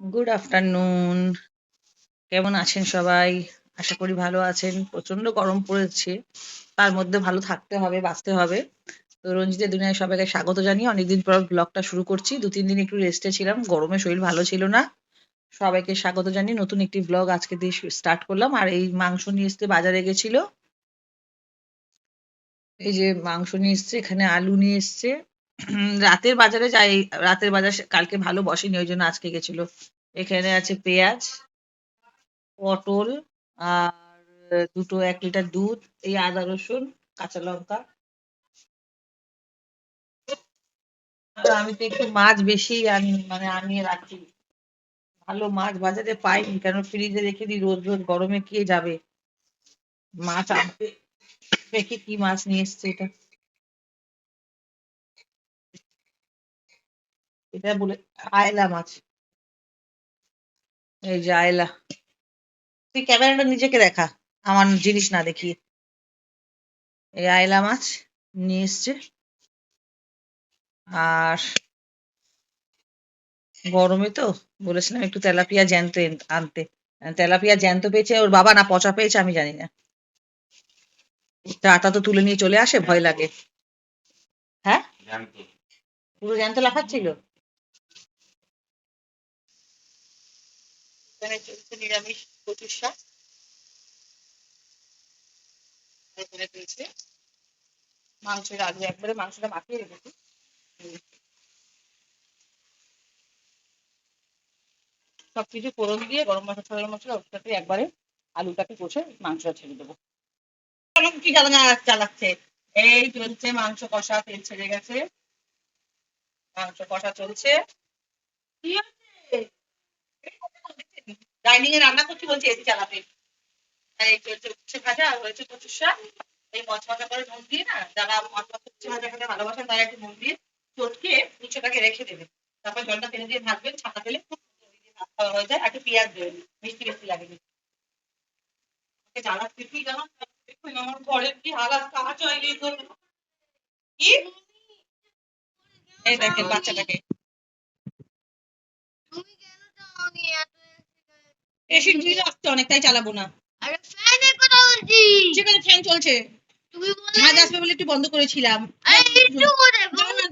Good afternoon কেমন আছেন সবাই? আশা করি ভালো আছেন। প্রচণ্ড গরম পড়েছে। তার মধ্যে ভালো থাকতে হবে, বাঁচতে হবে। তো রঞ্জিতের দুনিয়ায় সবাইকে স্বাগত জানিয়ে অনেকদিন পর ব্লগটা শুরু করছি। দু, তিন দিন একটু রেস্টে ছিলাম। গরমে শরীর ভালো ছিল না। সবাইকে স্বাগত জানিয়ে নতুন একটি ব্লগ আজকে দিয়ে স্টার্ট করলাম। আর এই মাংস নিয়ে এসতে বাজারে গেছিল। এই যে মাংস নিয়ে এসছে, এখানে আলু নিয়ে এসছে। রাতের বাজারে যাই, রাতের বাজার কালকে ভালো বসেনি, ওই জন্য আজকে গেছিল। এখানে আছে পেঁয়াজ, পটল আর দুটো এক লিটার দুধ, এই আদা রসুন, কাঁচা লঙ্কা। আমি তো একটু মাছ বেশি আনি মানে আনিয়ে রাখি। ভালো মাছ বাজারে পাইনি, কেন ফ্রিজে রেখে দিই, রোজ রোজ গরমে কে যাবে? মাছ আনতে, দেখি কি মাছ নিয়ে এসছে এটা। এটা বলে আয়লা মাছ। এই যে আয়লা। তুই ক্যামেরাটা নিজেকে দেখা আমার জিনিস না দেখিয়ে। এই আয়লা মাছ নিয়ে এসছে। আর গরমে তো বলেছিলাম একটু তেলাপিয়া জ্যান্ত আনতে। তেলাপিয়া জ্যান্ত পেয়েছে ওর বাবা না পচা পেয়েছে আমি জানি না। টাটা তো তুলে নিয়ে চলে আসে ভয় লাগে। হ্যাঁ? পুরো জ্যান্ত লাফাচ্ছিল? এখানে চলছে নিরামিষ কচুর শাক। এখানে চলছে মাংসের আলু, একবারে মাংসটা মাখিয়ে রেখেছি। সবকিছু ফোড়ন দিয়ে গরম মশলা গরম মশলা ওর সাথে একবারে আলুটাকে কষে মাংসটা ছেড়ে দেবো। কি জ্বালানা চালাচ্ছে? এই চলছে মাংস কষা, তেল ছেড়ে গেছে। মাংস কষা চলছে। ডাইনিং এ রান্না করছি বলছি, এসি আর উচ্ছে ভাজা হয়েছে শাক। এই মচমচা করে নুন দিয়ে না, যারা মচমচা, উচ্ছে ভাজা খেতে ভালোবাসেন, তারা একটু নুন দিয়ে চটকে রেখে দেবে তারপর জলটা ফেলে দিয়ে ভাজবেন খুব দিয়ে ভাত হয়ে যায়, আর একটু পেঁয়াজ দেবেন, মিষ্টি মিষ্টি লাগে জানো কি দেখেন বাচ্চাটাকে তুমি কেন চাওনি এত বিল আসছে অনেক তাই চালাবো না। আরে ফ্যানের কথা বলছি। ঠিক আছে ফ্যান চলছে। তুমি বলে আসবে বলে একটু বন্ধ করেছিলাম। আরে একটু করে না, না,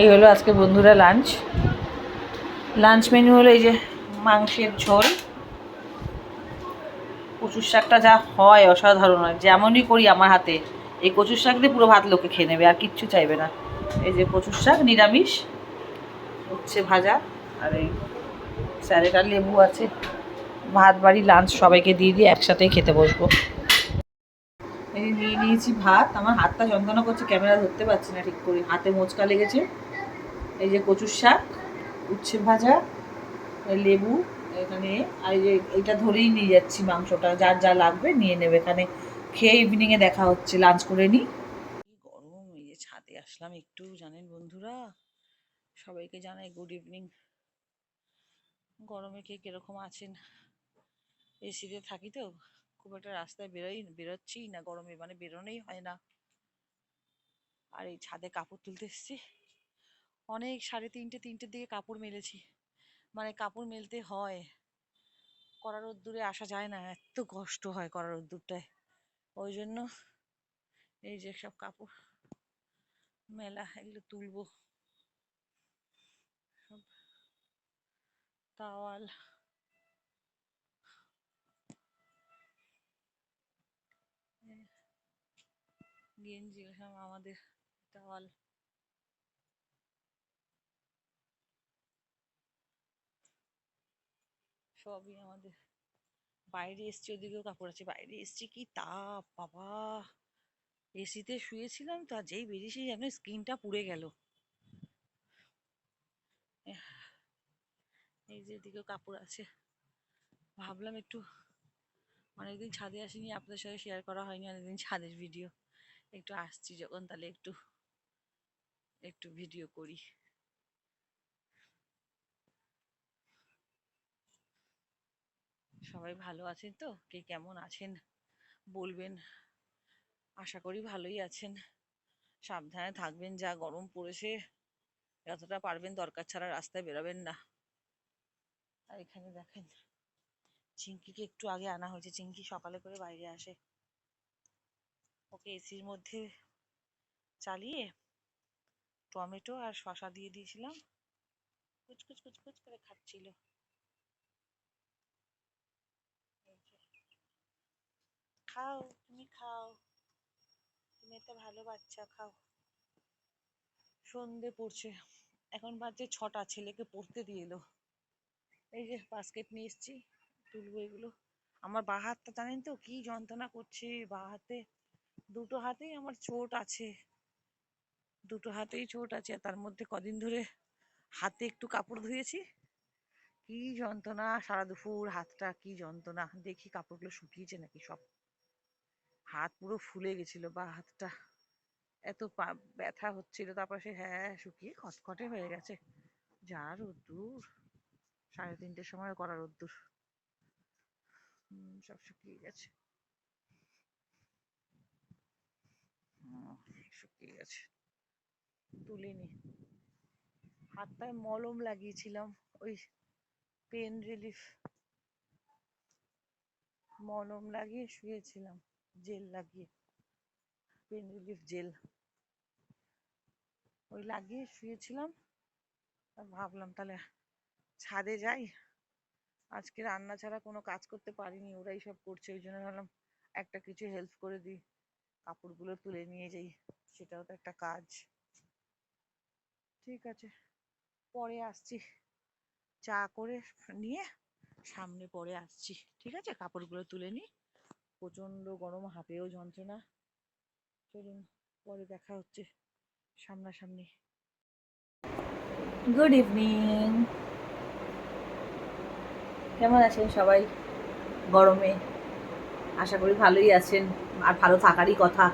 এই হলো আজকে বন্ধুরা লাঞ্চ লাঞ্চ মেনু হলো এই যে মাংসের ঝোল। কচুর শাকটা যা হয় অসাধারণ হয় যেমনই করি আমার হাতে। এই কচুর শাক দিয়ে পুরো ভাত লোকে খেয়ে নেবে আর কিচ্ছু চাইবে না। এই যে কচুর শাক নিরামিষ। হচ্ছে ভাজা। আর এই স্যারের আর লেবু আছে। ভাত বাড়ি লাঞ্চ সবাইকে দিয়ে দিয়ে একসাথেই খেতে বসবো। এই নিয়ে নিয়েছি ভাত। আমার হাতটা যন্ত্রণা করছে ক্যামেরা ধরতে পারছি না ঠিক করে। হাতে মোচকা লেগেছে। এই যে কচুর শাক উচ্ছে ভাজা লেবু এখানে আর এই যে এটা ধরেই নিয়ে যাচ্ছি মাংসটা। যার যা লাগবে নিয়ে নেবে। এখানে খেয়ে ইভিনিংয়ে দেখা হচ্ছে লাঞ্চ করে নিই গরম এই যে ছাদে আসলাম একটু জানেন বন্ধুরা? সবাইকে জানাই গুড ইভিনিং গরমে কে কীরকম আছেন? এসিতে থাকি তো, খুব একটা রাস্তায় বেরোই বেরোচ্ছি না গরমে মানে বেরোনোই হয় না। আর এই ছাদে কাপড় তুলতে এসেছি। অনেক সাড়ে তিনটে, তিনটের দিকে কাপড় মেলেছি। মানে কাপড় মেলতে হয়। কড়া রোদ্দুরে আসা যায় না, এত কষ্ট হয় কড়া রোদ্দুরটায়। ওই জন্য এই যে সব কাপড় মেলা এগুলো তুলবো। তাওয়াল এই গেঞ্জি সব আমাদের তাওয়াল সবই আমাদের। বাইরে এসছি, ওদিকেও কাপড় আছে। বাইরে এসছি কি তাপ, বাবা। এসিতে শুয়েছিলাম তো, আর যেই বেরিয়েছি যেন স্কিনটা পুড়ে গেল। এই যে এদিকেও কাপড় আছে। ভাবলাম একটু অনেকদিন ছাদে আসিনি, আপনাদের সাথে শেয়ার করা হয়নি, অনেকদিন ছাদের ভিডিও একটু আসছি যখন, তাহলে একটু একটু ভিডিও করি। সবাই ভালো আছেন তো? কে কেমন আছেন? বলবেন। আশা করি ভালোই আছেন। সাবধানে থাকবেন, যা গরম পড়েছে, যতটা পারবেন দরকার ছাড়া রাস্তায় বেরোবেন না। আর এখানে দেখেন চিঙ্কিকে একটু আগে আনা হয়েছে। চিঙ্কি সকালে করে বাইরে আসে। ওকে এসির মধ্যে চালিয়ে টমেটো আর শসা দিয়ে দিয়েছিলাম। কুচকুচ কুচকুচ করে খাচ্ছিল। খাও, তুমি খাও। তুমি একটা ভালো বাচ্চা, খাও। সন্ধে পড়ছে। এখন বাজে ছটা, ছেলেকে পড়তে দিয়ে এলো। এই যে বাস্কেট নিয়ে এসেছি, তুলবো এগুলো। আমার বা হাতটা, জানেন তো কি যন্ত্রণা করছে? বা হাতে, দুটো হাতেই আমার চোট আছে। দুটো হাতেই চোট আছে তার মধ্যে কদিন ধরে হাতে একটু কাপড় ধুয়েছি। কি যন্ত্রণা, সারা দুপুর হাতটা কি যন্ত্রণা। দেখি কাপড়গুলো শুকিয়েছে নাকি সব। হাত পুরো ফুলে গেছিল বা হাতটা। এত ব্যথা হচ্ছিল, তারপর সে হ্যাঁ শুকিয়ে খটখটে হয়ে গেছে। যা রোদ্দুর। সাড়ে তিনটের সময় করা রোদ্দুর সব শুকিয়ে গেছে। শুকিয়ে গেছে। তুলিনি। হাতটায় মলম লাগিয়েছিলাম, ওই পেন রিলিফ। মলম লাগিয়ে শুয়েছিলাম, জেল লাগিয়ে। Pain relief gel. ওই লাগিয়ে শুয়েছিলাম ভাবলাম তাহলে ছাদে যাই। আজকে রান্না ছাড়া কোনো কাজ করতে পারিনি, ওরাই সব করছে, ওই জন্য ভাবলাম একটা কিছু হেল্প করে দিই। কাপড়গুলো তুলে নিয়ে যাই, সেটাও তো একটা কাজ। ঠিক আছে, পরে আসছি। চা করে নিয়ে সামনে পরে আসছি। ঠিক আছে, কাপড়গুলো তুলে নিই। প্রচণ্ড গরম, হাতেও যন্ত্রণা। চলুন, পরে দেখা হচ্ছে সামনাসামনি। গুড ইভিনিং কেমন আছেন সবাই? গরমে। আশা করি ভালোই আছেন। আর ভালো থাকারই কথা।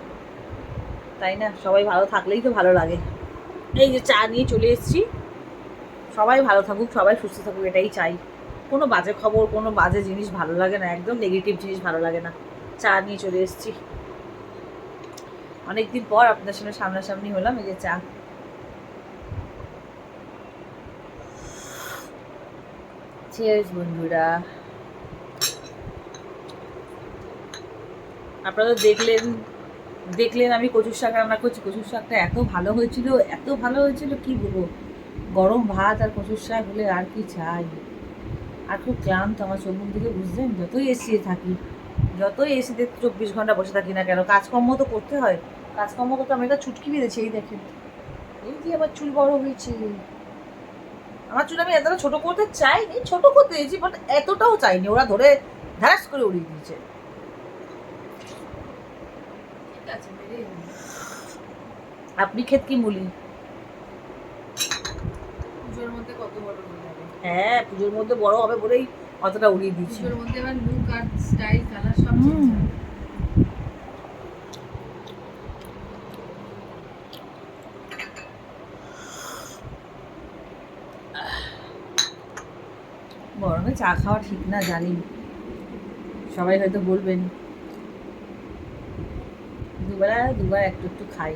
তাই না? সবাই ভালো থাকলেই তো ভালো লাগে। এই যে চা নিয়ে চলে এসেছি। সবাই ভালো থাকুক, সবাই সুস্থ থাকুক, এটাই চাই। কোনো বাজে খবর, কোনো বাজে জিনিস ভালো লাগে না, একদম নেগেটিভ জিনিস ভালো লাগে না। চা নিয়ে চলে এসেছি। অনেকদিন পর আপনার সঙ্গে সামনাসামনি হলাম, এই যে চা। চিয়ার্স বন্ধুরা। আপনারা তো দেখলেন দেখলেন আমি কচুর শাক রান্না করছি। কচুর শাকটা এত ভালো হয়েছিল, এত ভালো হয়েছিল, কি বলব? গরম ভাত আর কচুর শাক হলে আর কি চাই? আর খুব ক্লান্ত আমার চোখ থেকে বুঝলেন? যতই এসি থাকি, যতই এসিতে চব্বিশ ঘণ্টা বসে থাকি না কেন, কাজকর্ম তো করতে হয়। কাজকর্ম করতে আমি একটা ছুটকি বেঁধেছি, এই দেখেন। এই যে আমার চুল বড় হয়েছে। আমার চুল আমি এতটা ছোট করতে চাইনি ছোট করতে চেয়েছি বাট এতটাও চাইনি। ওরা ধরে ধ্যাস করে উড়িয়ে দিয়েছে। আপনি ক্ষেত কি মুলি? পুজোর মধ্যে কত বড় হয়ে হ্যাঁ পুজোর মধ্যে বড় হবে বলেই অতটা উড়িয়ে দিচ্ছি পুজোর মধ্যে এবার লুক আর স্টাইল কালার সব গরমে চা খাওয়া ঠিক না, জানি। সবাই হয়তো বলবেন, দুবেলা, দুবার একটু একটু খাই।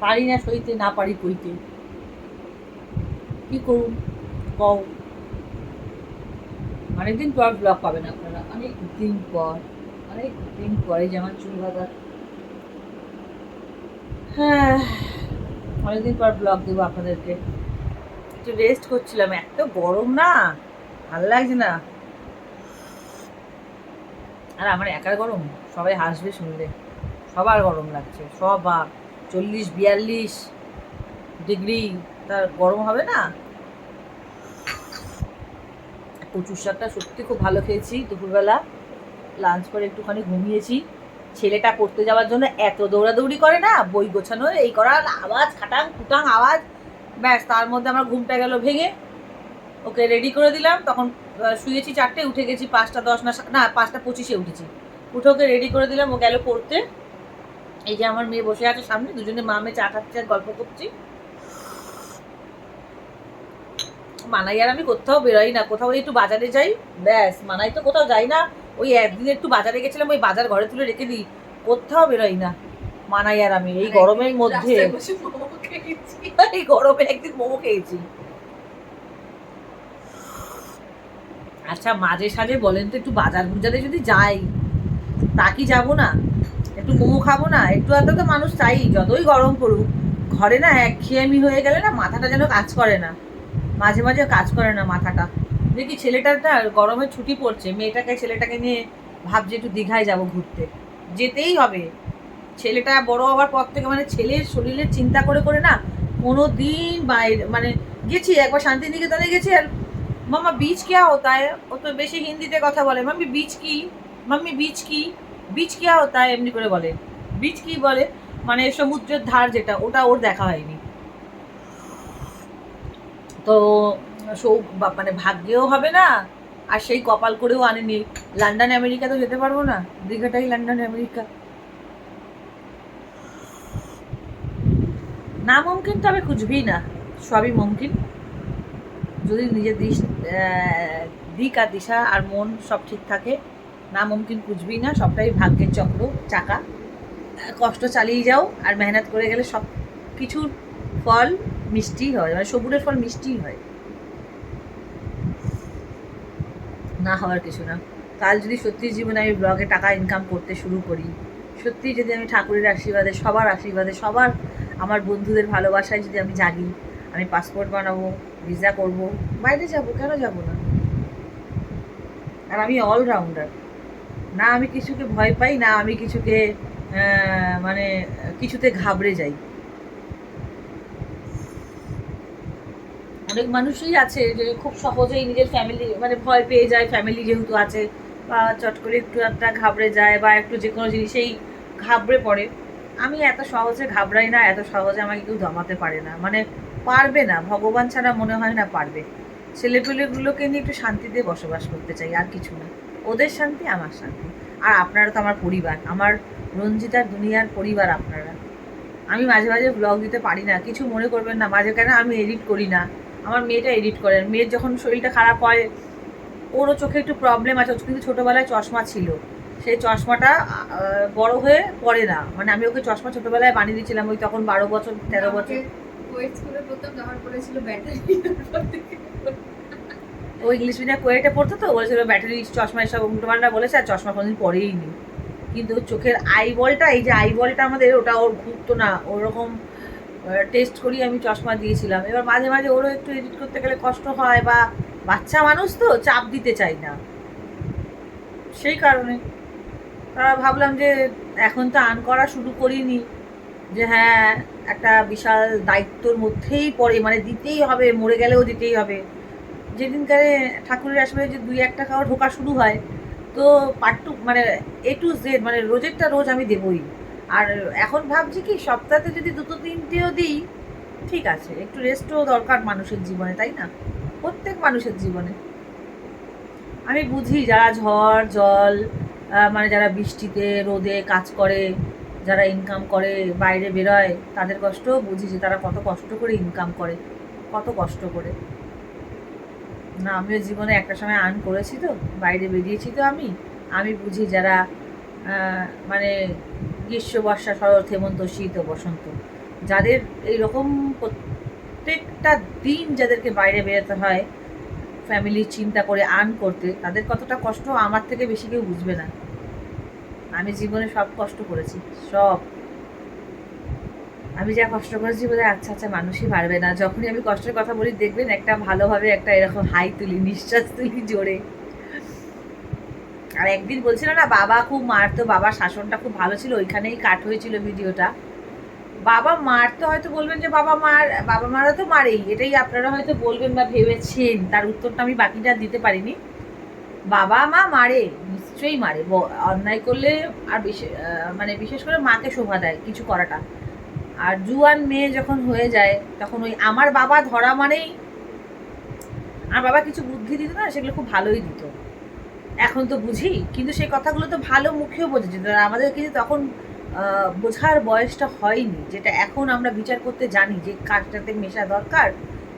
পারি না সইতে, না পারি কইতে। কি করুন, কও। অনেকদিন পর ব্লগ পাবেন আপনারা অনেক দিন পর অনেক দিন পরে যেমন চুল বাঁধা হ্যাঁ অনেকদিন পর ব্লগ দেবো আপনাদেরকে। একটু রেস্ট করছিলাম। এত গরম না, ভালো লাগছে না। আর আমার একার গরম? সবাই হাসবে শুনলে। সবার গরম লাগছে, সবার। চল্লিশ, বিয়াল্লিশ ডিগ্রি তার গরম হবে না? কচুর শাকটা সত্যি খুব ভালো খেয়েছি দুপুরবেলা। লাঞ্চ করে একটুখানি ঘুমিয়েছি। ছেলেটা পড়তে যাওয়ার জন্য এত দৌড়াদৌড়ি করে না, বই গোছানো এই করার আওয়াজ, খাটাং, খুটাং আওয়াজ। ব্যাস তার মধ্যে আমার ঘুমটা গেল ভেঙে। ওকে রেডি করে দিলাম তখন শুয়েছি চারটে উঠে গেছি পাঁচটা দশ না না পাঁচটা পঁচিশে উঠেছি। উঠে ওকে রেডি করে দিলাম ও গেল পড়তে। এই যে আমার মেয়ে বসে আছে সামনে দুজনে মা মেয়ে চা খাচ্ছি আর গল্প করছি। মানাই আর আমি কোথাও বেরোই না কোথাও একটু বাজারে যাই ব্যাস মানাই তো কোথাও যাই না। ওই একদিন একটু বাজারে গেছিলাম ওই বাজার ঘরে তুলে রেখে দিই কোথাও বেরোই না মানাই আর আমি এই গরমের মধ্যে। এই গরমে একদিন মোমো খেয়েছি। আচ্ছা মাঝে সাঝে বলেন তো একটু বাজার বুজারে যদি যাই তা কি যাব না, একটু মোমো খাব না, একটু আধটা তো মানুষ চাই, যতই গরম পড়ুক, ঘরে না এক একঘেয়েমি হয়ে গেলে না মাথাটা যেন কাজ করে না, মাঝে মাঝে কাজ করে না মাথাটা। দেখি ছেলেটার না গরমে ছুটি পড়ছে, মেয়েটাকে, ছেলেটাকে নিয়ে ভাবছি একটু দীঘায় যাব ঘুরতে। যেতেই হবে। ছেলেটা বড় হওয়ার পর থেকে মানে ছেলের শরীরের চিন্তা করে করে না কোনো দিন বাইরে মানে গেছি, একবার শান্তিনিকেতনে গেছি আর মামা বীজ কে হতা ও তো বেশি হিন্দিতে কথা বলে। মাম্মি বীজ কি? মাম্মি বীজ কি? বীজ কে হতা এমনি করে বলে। বীজ কি বলে? মানে সমুদ্রের ধার যেটা, ওটা ওর দেখা হয়নি। তো সৌ মানে ভাগ্যেও হবে না, আর সেই কপাল করেও আনেনি। লন্ডন আমেরিকা তো যেতে পারব না? দীঘাটাই লন্ডন, আমেরিকা। না মুমকিন তবে কুচবি না, সবই মুমকিন। যদি নিজের দিশ দিক আর দিশা আর মন সব ঠিক থাকে, না মুমকিন কুচবি না, সবটাই ভাগ্যের চক্র, চাকা। কষ্ট চালিয়ে যাও আর মেহনত করে গেলে সব কিছুর ফল মিষ্টি হয় মানে সবুরের ফল মিষ্টি হয়। না হওয়ার কিছু না। কাল যদি সত্যি জীবনে আমি ব্লগে টাকা ইনকাম করতে শুরু করি সত্যি যদি আমি ঠাকুরের আশীর্বাদে, সবার আশীর্বাদে, সবার আমার বন্ধুদের ভালোবাসায় যদি আমি জাগি, আমি পাসপোর্ট বানাবো ভিসা করব, বাইরে যাব, কেন যাব না? আর আমি অলরাউন্ডার না আমি কিছুকে ভয় পাই, না আমি কিছুকে মানে কিছুতে ঘাবড়ে যাই। অনেক মানুষই আছে যে খুব সহজেই নিজের ফ্যামিলি মানে ভয় পেয়ে যায় ফ্যামিলি যেহেতু আছে, বা চট করে একটু একটা ঘাবড়ে যায়, বা একটু যে কোনো জিনিসেই ঘাবড়ে পড়ে। আমি এত সহজে ঘাবড়াই না, এত সহজে আমাকে কেউ দমাতে পারে না। মানে পারবে না, ভগবান ছাড়া মনে হয় না পারবে। ছেলেপেলেগুলোকে নিয়ে একটু শান্তিতে বসবাস করতে চাই, আর কিছু না। ওদের শান্তি, আমার শান্তি। আর আপনারা তো আমার পরিবার, আমার রঞ্জিতার দুনিয়ার পরিবার আপনারা। আমি মাঝে মাঝে ব্লগ দিতে পারি না, কিছু মনে করবেন না, মাঝে কেন আমি এডিট করি না? আমার মেয়েটা এডিট করে, মেয়ের যখন শরীরটা খারাপ হয়, ওরও চোখে একটু প্রবলেম আছে কিন্তু ছোটোবেলায় চশমা ছিল। সেই চশমাটা বড় হয়ে পড়ে না। মানে আমি ওকে চশমা ছোটোবেলায় বানিয়ে দিয়েছিলাম ওই তখন বারো বছর তেরো বছর। ও ইংলিশ মিডিয়াম কোয়েটে পড়তো তো বলেছিল ব্যাটারি চশমা এসব উল্টোপাল্টা বলেছে আর চশমা কোনোদিন পরেই নি। কিন্তু চোখের আই বলটা এই যে আই বলটা আমাদের ওটা ওর ঘুরতো না। ওরকম টেস্ট করি আমি চশমা দিয়েছিলাম। এবার মাঝে মাঝে ওরও একটু এডিট করতে গেলে কষ্ট হয় বা বাচ্চা মানুষ তো চাপ দিতে চাই না। সেই কারণে তা ভাবলাম যে এখন তো আর্ন করা শুরু করিনি, যে হ্যাঁ একটা বিশাল দায়িত্বর মধ্যেই পড়ে মানে দিতেই হবে, মরে গেলেও দিতেই হবে। যেদিনকারে ঠাকুরের আশেপাশে যে দুই এক টাকাও ঢোকা শুরু হয়, তো পার্ট টু মানে এ টু জেড মানে রোজেরটা রোজ আমি দেবই। আর এখন ভাবছি কি সপ্তাহে যদি দুটো তিনটেও দিই, ঠিক আছে, একটু রেস্টও দরকার মানুষের জীবনে, তাই না? প্রত্যেক মানুষের জীবনে। আমি বুঝি যারা ঝড়, জল মানে যারা বৃষ্টিতে, রোদে কাজ করে, যারা ইনকাম করে, বাইরে বেরোয়, তাদের কষ্টও বুঝি যে তারা কত কষ্ট করে ইনকাম করে, কত কষ্ট করে। না, আমিও জীবনে একটা সময় আর্ন করেছি তো, বাইরে বেরিয়েছি তো আমি। আমি বুঝি যারা মানে গ্রীষ্ম বর্ষা শরৎ, হেমন্ত, শীত ও বসন্ত, যাদের এই রকম প্রত্যেকটা দিন যাদেরকে বাইরে বেরোতে হয় ফ্যামিলির চিন্তা করে আর্ন করতে, তাদের কতটা কষ্ট আমার থেকে বেশি কেউ বুঝবে না। আমি জীবনে সব কষ্ট করেছি, সব। আমি যা কষ্ট করেছি বলে আচ্ছা আচ্ছা মানুষই পারবে না। যখনই আমি কষ্টের কথা বলি, দেখবেন একটা ভালোভাবে একটা এরকম হাই তুলি, নিঃশ্বাস তুলি জোরে। আর একদিন বলছিল না, বাবা খুব মারতো, বাবার শাসনটা খুব ভালো ছিল, ওইখানেই কাট হয়েছিল ভিডিওটা। বাবা মারতে হয়তো বলবেন যে, বাবা মার, বাবা মারা তো মারেই। এটাই আপনারা হয়তো বলবেন বা ভেবেছেন, তার উত্তরটা আমি বাকিটা দিতে পারিনি। বাবা মা মারে, নিশ্চয়ই মারে। অন্যায় করলে আর বিশেষ মানে বিশেষ করে মাকে শোভা দেয় কিছু করাটা। আর জুয়ান মেয়ে যখন হয়ে যায়, তখন ওই আমার বাবা ধরা মানেই আমার বাবা কিছু বুদ্ধি দিত না, সেগুলো খুব ভালোই দিত। এখন তো বুঝি, কিন্তু সেই কথাগুলো তো ভালো মুখেও বোঝা যেত আর আমাদের কিন্তু তখন বোঝার বয়সটা হয়নি, যেটা এখন আমরা বিচার করতে জানি যে কার সাথে মেশা দরকার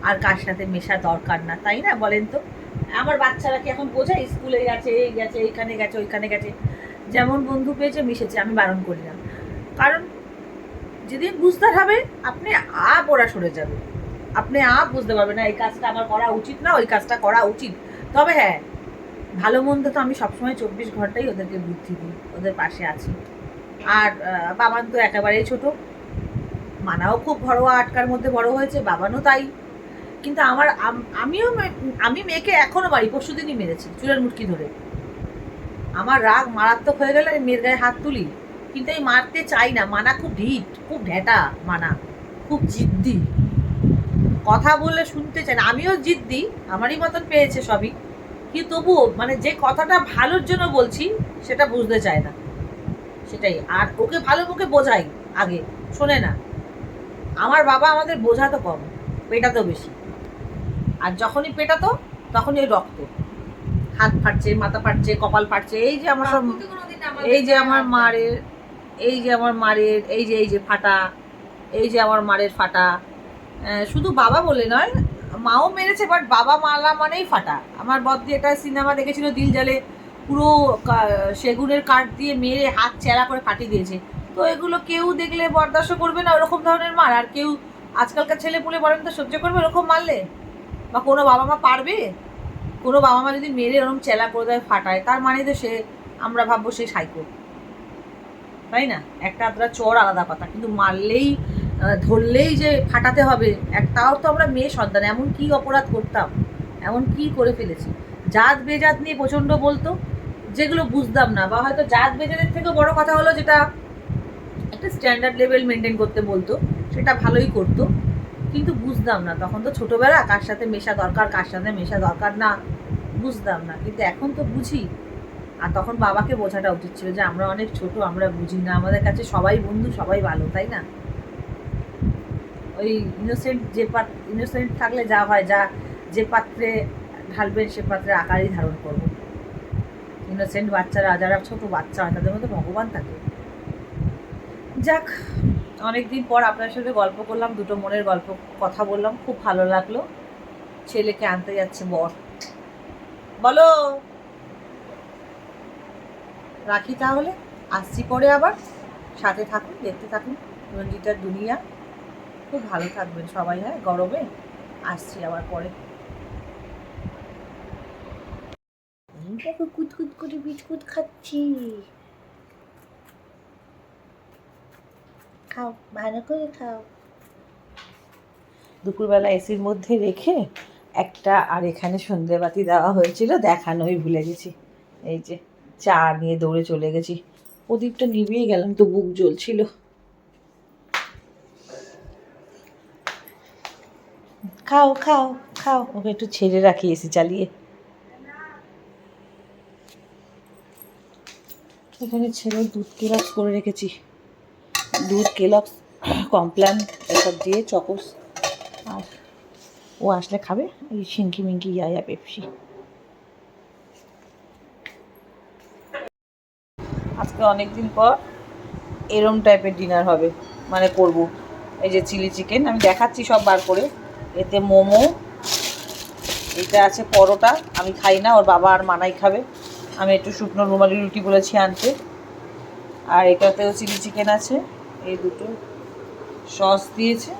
আর কার সাথে মেশা দরকার না, তাই না বলেন তো? আমার বাচ্চারা কি এখন বোঝায় স্কুলে গেছে, এই গেছে, এইখানে গেছে, ওইখানে গেছে। যেমন বন্ধু পেয়েছে, মিশেছে, আমি বারণ করি না। কারণ যেদিন বুঝতে হবে, আপনি আপ ওরা সরে যাবে। আপনি আপ বুঝতে পারবেন না, এই কাজটা আমার করা উচিত না, ওই কাজটা করা উচিত। তবে হ্যাঁ ভালো মন্দ তো আমি সবসময় চব্বিশ ঘন্টাই ওদেরকে বুদ্ধি দিই, ওদের পাশে আছি। আর বাবান তো একেবারেই ছোট। মানাও খুব ঘরোয়া আটকার মধ্যে বড় হয়েছে, বাবানও তাই। কিন্তু আমার আমিও আমি মেয়েকে এখনও মারি পরশু দিনই মেরেছি, চুলের মুটকি ধরে। আমার রাগ মারাত্মক হয়ে গেলে আমি মেয়ের গায়ে হাত তুলি। কিন্তু আমি মারতে চাই না, মানা খুব ঢিট, খুব ঢেটা মানা, খুব জিদ্দি। কথা বললে শুনতে চায় না, আমিও জিদ্দি, আমারই মতন পেয়েছে সবই। কিন্তু তবুও মানে যে কথাটা ভালোর জন্য বলছি, সেটা বুঝতে চায় না। সেটাই, আর ওকে ভালো মুখে বোঝাই আগে, শোনে না। আমার বাবা আমাদের বোঝাতো কম পেটাতো বেশি। আর যখনই পেটাতো তখনই ওই রক্ত। হাত ফাটছে মাথা ফাটছে কপাল ফাটছে এই যে আমার সব এই যে আমার মারের এই যে আমার মারের এই যে এই যে ফাটা এই যে আমার মারের ফাটা। শুধু বাবা বলে নয় মাও মেরেছে বাট বাবা মালা মানেই ফাটা। আমার বদ্দি একটা সিনেমা দেখেছিল দিল জালে পুরো সেগুনের কাঠ দিয়ে মেরে হাত চেরা করে ফাটিয়ে দিয়েছে। তো এগুলো কেউ দেখলে বরদাস্ত করবে না ওরকম ধরনের মার। আর কেউ আজকালকার ছেলে পুলে বলেন তো সহ্য করবে ওরকম মারলে? বা কোনো বাবা মা পারবে? কোনো বাবা মা যদি মেরে ওরকম চেলা করে দেয়, ফাটায়, তার মানে তো সে, আমরা ভাববো সে সাইকো তাই না? একটা আধরা চর আলাদা কথা। কিন্তু মারলেই ধরলেই যে ফাটাতে হবে এক তাও তো আমরা মেয়ে সন্তান, এমন কি অপরাধ করতাম? এমন কি করে ফেলেছি? জাত বেজাত নিয়ে প্রচণ্ড বলতো, যেগুলো বুঝতাম না। বা হয়তো জাত বেজাতের থেকেও বড় কথা হলো যেটা, একটা স্ট্যান্ডার্ড লেভেল মেনটেন করতে বলতো, সেটা ভালোই করতো। কিন্তু বুঝতাম না। তখন তো ছোটবেলা কার সাথে মেশা দরকার, কার সাথে মেশা দরকার না, বুঝতাম না। কিন্তু এখন তো বুঝি। আর তখন বাবাকে বোঝাটা উচিত ছিল যে, আমরা অনেক ছোট, আমরা বুঝি না। আমাদের কাছে সবাই বন্ধু, সবাই ভালো, তাই না? ওই ইনোসেন্ট যে পাত্র ইনোসেন্ট থাকলে যা হয়, যা, যে পাত্রে ঢালবেন, সে পাত্রে আকারই ধারণ করব। ইনোসেন্ট বাচ্চারা, যারা ছোট বাচ্চা হয়, তাদের মধ্যে ভগবান থাকে। যাক অনেকদিন পর আপনার সাথে গল্প করলাম, দুটো মনের গল্প কথা বললাম, খুব ভালো লাগল। ছেলেকে আনতে যাচ্ছে বর। বলো, রাখি তাহলে? আসছি পরে আবার। সাথে থাকুন, দেখতে থাকুন। রঞ্জিতার দুনিয়া। খুব ভালো থাকবেন সবাই হ্যাঁ গরমে? আসছি আবার পরে। কুতকুত করে বিস্কুট খাচ্ছি। খাও, ভালো করে খাও। দুপুরবেলা এসির মধ্যে রেখে একটা, আর এখানে সন্ধেবাতি দেওয়া হয়েছিল দেখানোই ভুলে গেছি। এই যে, চা নিয়ে দৌড়ে চলে গেছি। প্রদীপটা নিভিয়ে গেলাম, তো বুক জ্বলছিল। খাও খাও খাও, ওকে একটু ছেড়ে রাখি এসি চালিয়ে। এখানে ছেলে দুধ কেলক্স করে রেখেছি। দুধ কেলক্স কমপ্ল্যান এসব দিয়ে চকোস। আর ও আসলে খাবে? এই সিঙ্কি মিঙ্কি ইয়া পেপসি। আজকে অনেক দিন পর এরম টাইপের ডিনার হবে মানে করব। এই যে চিলি চিকেন আমি দেখাচ্ছি সব বার করে। এতে মোমো এটা আছে পরোটা আমি খাই না ওর বাবা আর মানাই খাবে। আমি একটু শুকনো রুমালি রুটি বলেছি আনতে। আর এটাতেও চিলি চিকেন আছে। এই দুটো সস দিয়েছে।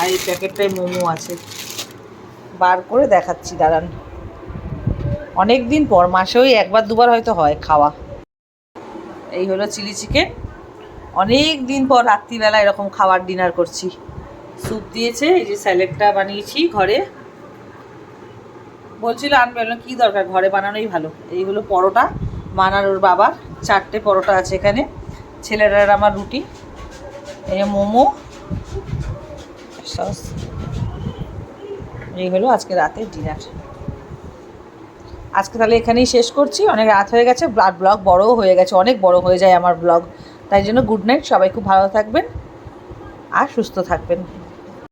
আর এই প্যাকেটটায় মোমো আছে। বার করে দেখাচ্ছি, দাঁড়ান। অনেক দিন পর মাসে ওই একবার, দুবার হয়তো হয় খাওয়া। এই হলো চিলি চিকেন। অনেক দিন পর রাত্রিবেলা এরকম খাবার ডিনার করছি। স্যুপ দিয়েছে, এই যে স্যালেডটা বানিয়েছি ঘরে। বলছিল, আনবে কী দরকার? ঘরে বানানোই ভালো। এই হলো পরোটা ওর বাবার। চারটে পরোটা আছে এখানে। ছেলেরা আর আমার রুটি। এই মোমো। সস। এই হলো আজকে রাতের ডিনার। আজকে তাহলে এখানেই শেষ করছি। অনেক রাত হয়ে গেছে ব্লাড ব্লগ বড়ও হয়ে গেছে, অনেক বড় হয়ে যায় আমার ব্লগ। তাই জন্য গুড নাইট, সবাই খুব ভালো থাকবেন আর সুস্থ থাকবেন।